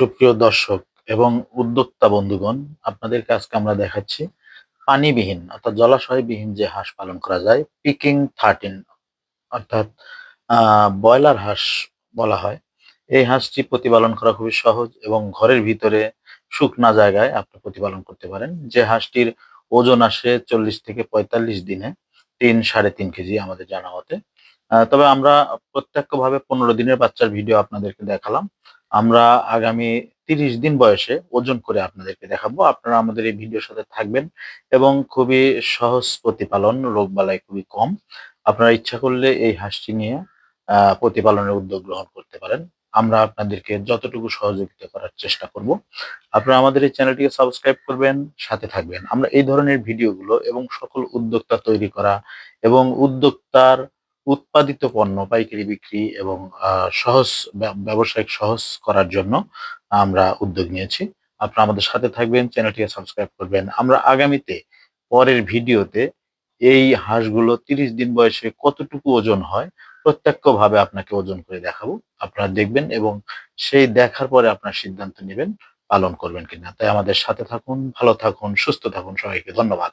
সুপ্রিয় দর্শক এবং উদ্যোক্তা বন্ধুগণ আপনাদেরকে আজকে আমরা দেখাচ্ছি পানিবিহীন অর্থাৎ জলাশয়বিহীন যে হাঁস পালন করা যায় পিকিং থার্টিন অর্থাৎ ব্রয়লার হাঁস বলা হয়। এই হাঁসটি প্রতিপালন করা খুবই সহজ এবং ঘরের ভিতরে শুকনা জায়গায় আপনি প্রতিপালন করতে পারেন। যে হাঁসটির ওজন আসে চল্লিশ থেকে পঁয়তাল্লিশ দিনে তিন সাড়ে তিন কেজি আমাদের জানা আহ, তবে আমরা প্রত্যক্ষভাবে পনেরো দিনের বাচ্চার ভিডিও আপনাদেরকে দেখালাম। আমরা আগামী তিরিশ দিন বয়সে ওজন করে আপনাদেরকে দেখাবো। আপনারা আমাদের এই ভিডিওর সাথে থাকবেন এবং খুবই সহজ প্রতিপালন, রোগ বালাই খুবই কম। আপনারা ইচ্ছা করলে এই হাঁসটি নিয়ে প্রতিপালনের উদ্যোগ গ্রহণ করতে পারেন। আমরা আপনাদেরকে যতটুকু সহযোগিতা করার চেষ্টা করব। আপনারা আমাদের এই চ্যানেলটিকে সাবস্ক্রাইব করবেন, সাথে থাকবেন। আমরা এই ধরনের ভিডিওগুলো এবং সকল উদ্যোক্তা তৈরি করা এবং উদ্যোক্তার উৎপাদিত পণ্য, পাইকারি বিক্রি এবং সহজ ব্যবসায়িক সহজ করার জন্য আমরা উদ্যোগ নিয়েছি। আপনারা আমাদের সাথে থাকবেন, চ্যানেলটিকে সাবস্ক্রাইব করবেন। আমরা আগামীতে পরের ভিডিওতে এই হাঁসগুলো তিরিশ দিন বয়সে কতটুকু ওজন হয়, প্রত্যক্ষভাবে আপনাকে ওজন করে দেখাবো। আপনারা দেখবেন এবং সেই দেখার পরে আপনার সিদ্ধান্ত নেবেন, পালন করবেন কিনা। তাই আমাদের সাথে থাকুন, ভালো থাকুন, সুস্থ থাকুন সবাইকে ধন্যবাদ।